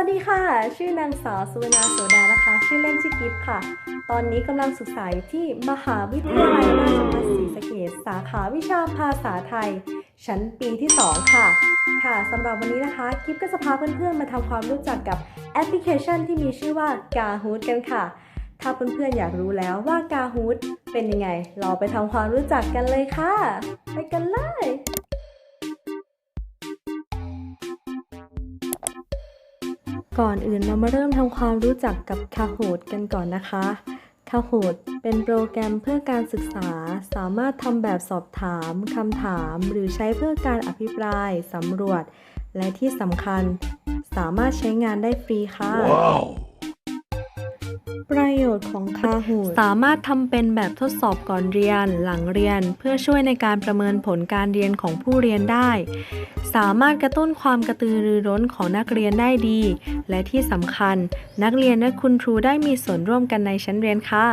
วัสดีค่ะ ชื่อนางสาวสุวรรณาโสดานะคะ ชื่อเล่นชื่อกิฟต์ค่ะ ตอนนี้กำลังศึกษาอยู่ที่มหาวิทยาลัยราชภัฏศรีสะเกษสาขาวิชาภาษาไทย ชั้นปีที่ 2 ค่ะ ค่ะสำหรับวันนี้นะคะกิฟต์ก็จะพาเพื่อนๆมาทำความรู้จักกับแอปพลิเคชันที่มีชื่อว่า Kahoot กันค่ะ ถ้าเพื่อนๆอยากรู้แล้วว่า Kahoot เป็นยังไง เราไปทำความรู้จักกันเลยค่ะ ไปกันเลย ก่อนอื่นเรามาเริ่มทำความรู้จักกับ Kahoot กันก่อนนะคะ Kahoot เป็นโปรแกรมเพื่อการศึกษา สามารถทำแบบสอบถามคำถาม หรือใช้เพื่อการอภิปรายสำรวจ และที่สำคัญ สามารถใช้งานได้ฟรีค่ะ ประโยชน์ของ Kahoot สามารถทำเป็นแบบทดสอบก่อนเรียน หลังเรียน เพื่อช่วยในการประเมินผลการเรียนของผู้เรียนได้ สามารถกระตุ้นความกระตือรือร้นของนักเรียนได้ดี และที่สำคัญ นักเรียนและคุณครูได้มีส่วนร่วมกันในชั้นเรียนค่ะ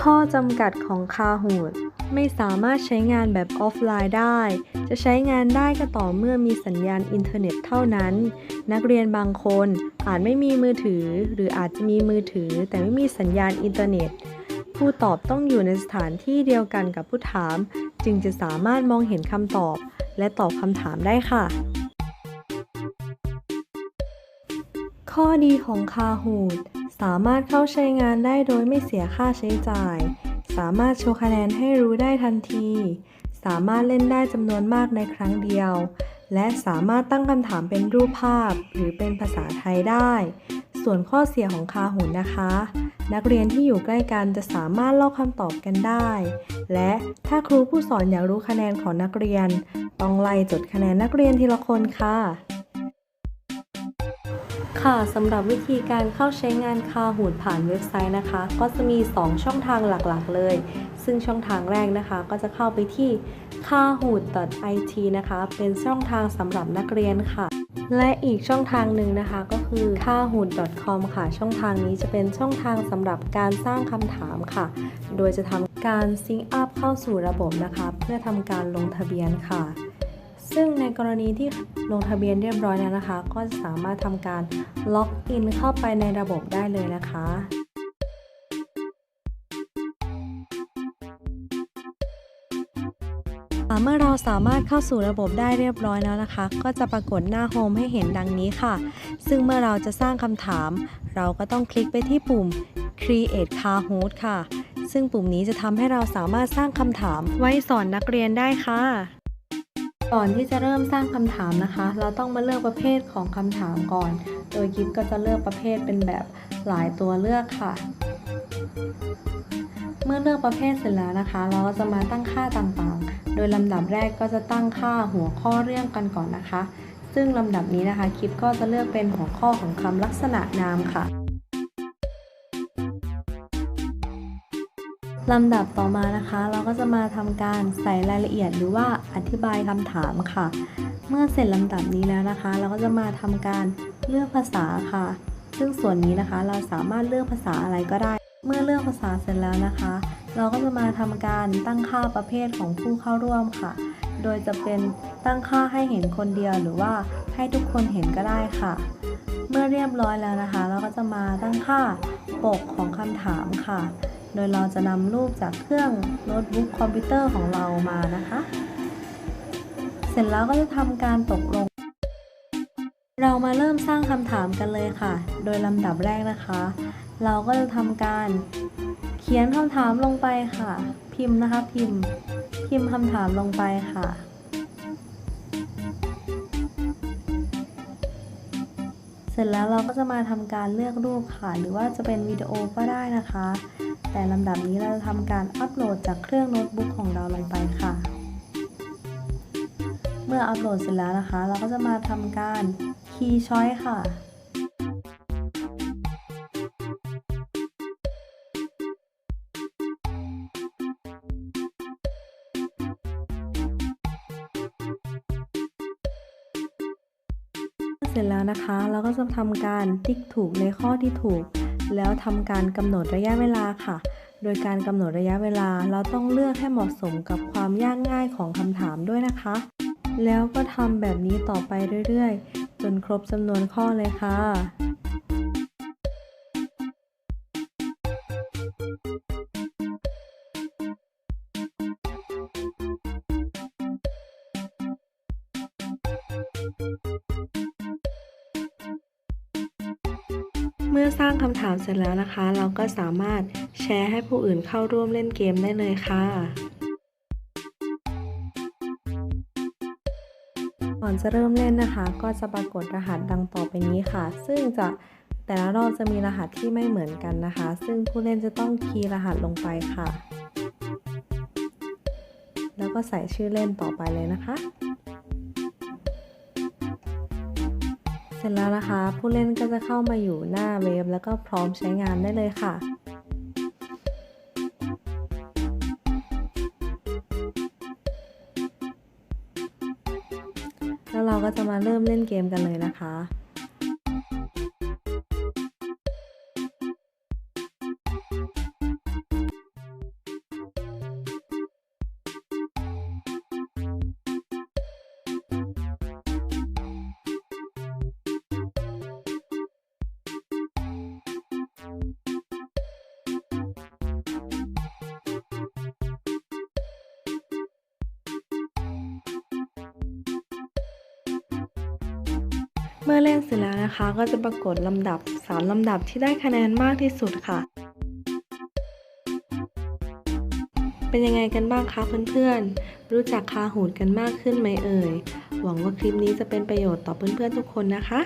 ข้อจำกัดของ Kahoot ไม่สามารถใช้งานแบบออฟไลน์ได้ จะใช้งานได้ก็ต่อเมื่อมีสัญญาณอินเทอร์เน็ตเท่านั้น นักเรียนบางคนอาจไม่มีมือถือ หรืออาจจะมีมือถือ แต่ไม่มีสัญญาณอินเทอร์เน็ต ผู้ตอบต้องอยู่ในสถานที่เดียวกันกับผู้ถาม จึงจะสามารถมองเห็นคำตอบ และตอบคำถามได้ค่ะ ข้อดีของ Kahoot สามารถเข้าใช้งานได้โดยไม่เสียค่าใช้จ่าย สามารถโชว์คะแนนให้รู้ได้ทันที สามารถเล่นได้จำนวนมากในครั้งเดียว และสามารถตั้งคำถามเป็นรูปภาพ หรือเป็นภาษาไทยได้ ส่วนข้อเสียของ Kahoot นะคะ นักเรียนที่อยู่ใกล้กันจะสามารถลอกคำตอบกันได้ และถ้าครูผู้สอนอยากรู้คะแนนของนักเรียน ต้องไล่จดคะแนนนักเรียนทีละคนค่ะ ค่ะสำหรับวิธีการเข้าใช้งาน Kahoot ผ่านเว็บไซต์นะคะ ก็จะมี 2 ช่องทางหลักๆ เลย ซึ่งช่องทางแรกนะคะ ก็จะเข้าไปที่ kahoot.it นะคะ เป็นช่องทางสำหรับนักเรียนค่ะ และอีกช่องทางหนึ่งนะคะก็คือ kahoot.com ค่ะ ช่องทางนี้จะเป็นช่องทางสำหรับการสร้างคำถามค่ะ โดยจะทำการซิงค์อัพเข้าสู่ระบบนะคะ เพื่อทำการลงทะเบียนค่ะ ซึ่งในกรณีที่ลงทะเบียนเรียบร้อยแล้วนะคะ ก็จะสามารถทำการล็อกอินเข้าไปในระบบได้เลยนะคะเมื่อเราสามารถเข้าสู่ระบบได้เรียบร้อยแล้วนะคะ ก็จะปรากฏหน้าโฮมให้เห็นดังนี้ค่ะ ซึ่งเมื่อเราจะสร้างคำถาม เราก็ต้องคลิกไปที่ปุ่ม create Kahoot ค่ะ ซึ่งปุ่มนี้จะทำให้เราสามารถสร้างคำถามไว้สอนนักเรียนได้ค่ะ ก่อนที่จะเริ่มสร้างคำถามนะคะ เราต้องมาเลือกประเภทของคำถามก่อน โดยกิฟก็จะเลือกประเภทเป็นแบบหลายตัวเลือกค่ะ เมื่อเลือกประเภทเสร็จแล้วนะคะ เราก็จะมาตั้งค่าต่างๆ โดยลำดับแรกก็จะตั้งค่าหัวข้อเรื่องกันก่อนนะคะ ซึ่งลำดับนี้นะคะคิดก็จะเลือกเป็นหัวข้อของคำลักษณะนามค่ะ ลำดับต่อมานะคะ เราก็จะมาทำการใส่รายละเอียดหรือว่าอธิบายคำถามค่ะ เมื่อเสร็จลำดับนี้แล้วนะคะ เราก็จะมาทำการเลือกภาษาค่ะ ซึ่งส่วนนี้นะคะเราสามารถเลือกภาษาอะไรก็ได้ เมื่อเลือกภาษาเสร็จแล้วนะคะ เราก็จะมาทำการตั้งค่าประเภทของผู้เข้าร่วมค่ะ โดยจะเป็นตั้งค่าให้เห็นคนเดียวหรือว่าให้ทุกคนเห็นก็ได้ค่ะ เมื่อเรียบร้อยแล้วนะคะ เราก็จะมาตั้งค่าปกของคำถามค่ะ โดยเราจะนำรูปจากเครื่องโน้ตบุ๊กคอมพิวเตอร์ของเรามานะคะ เสร็จแล้วก็จะทำการตกลง เรามาเริ่มสร้างคำถามกันเลยค่ะ โดยลำดับแรกนะคะ เราก็จะทำการเขียนคำถามลงไปค่ะ พิมพ์นะคะพิมพ์ พิมพ์คำถามลงไปค่ะเสร็จแล้วเราก็จะมาทำการเลือกรูปค่ะ หรือว่าจะเป็นวิดีโอก็ได้นะคะ แต่ลำดับนี้เราจะทำการอัปโหลดจากเครื่องโน้ตบุ๊กของเราลงไปค่ะ เมื่ออัปโหลดเสร็จแล้วนะคะ เราก็จะมาทำการคีย์ช้อยค่ะเสร็จแล้วนะคะ เราก็จะทำการติ๊กถูกในข้อที่ถูก แล้วทำการกำหนดระยะเวลาค่ะ โดยการกำหนดระยะเวลาเราต้องเลือกให้เหมาะสมกับความยากง่ายของคำถามด้วยนะคะ แล้วก็ทำแบบนี้ต่อไปเรื่อยๆ จนครบจำนวนข้อเลยค่ะ เมื่อสร้างคำถามเสร็จแล้วนะคะ เราก็สามารถแชร์ให้ผู้อื่นเข้าร่วมเล่นเกมได้เลยค่ะ ก่อนจะเริ่มเล่นนะคะ ก็จะปรากฏรหัสดังต่อไปนี้ค่ะ ซึ่งจะแต่ละรอบจะมีรหัสที่ไม่เหมือนกันนะคะ ซึ่งผู้เล่นจะต้องคีย์รหัสลงไปค่ะ แล้วก็ใส่ชื่อเล่นต่อไปเลยนะคะ ร็จแล้วนะคะ ผู้เล่นก็จะเข้ามาอยู่หน้าเว็บแล้วก็พร้อมใช้งานได้เลยค่ะแล้วเราก็จะมาเริ่มเล่นเกมกันเลยนะคะ เมื่อเล่นเสร็จแล้วนะคะ ก็จะปรากฏลำดับ 3 ลำดับที่ได้คะแนนมากที่สุดค่ะ เป็นยังไงกันบ้างคะเพื่อนๆ รู้จักคาหูดกันมากขึ้นไหมเอ่ย หวังว่าคลิปนี้จะเป็นประโยชน์ต่อเพื่อนๆทุกคนนะคะ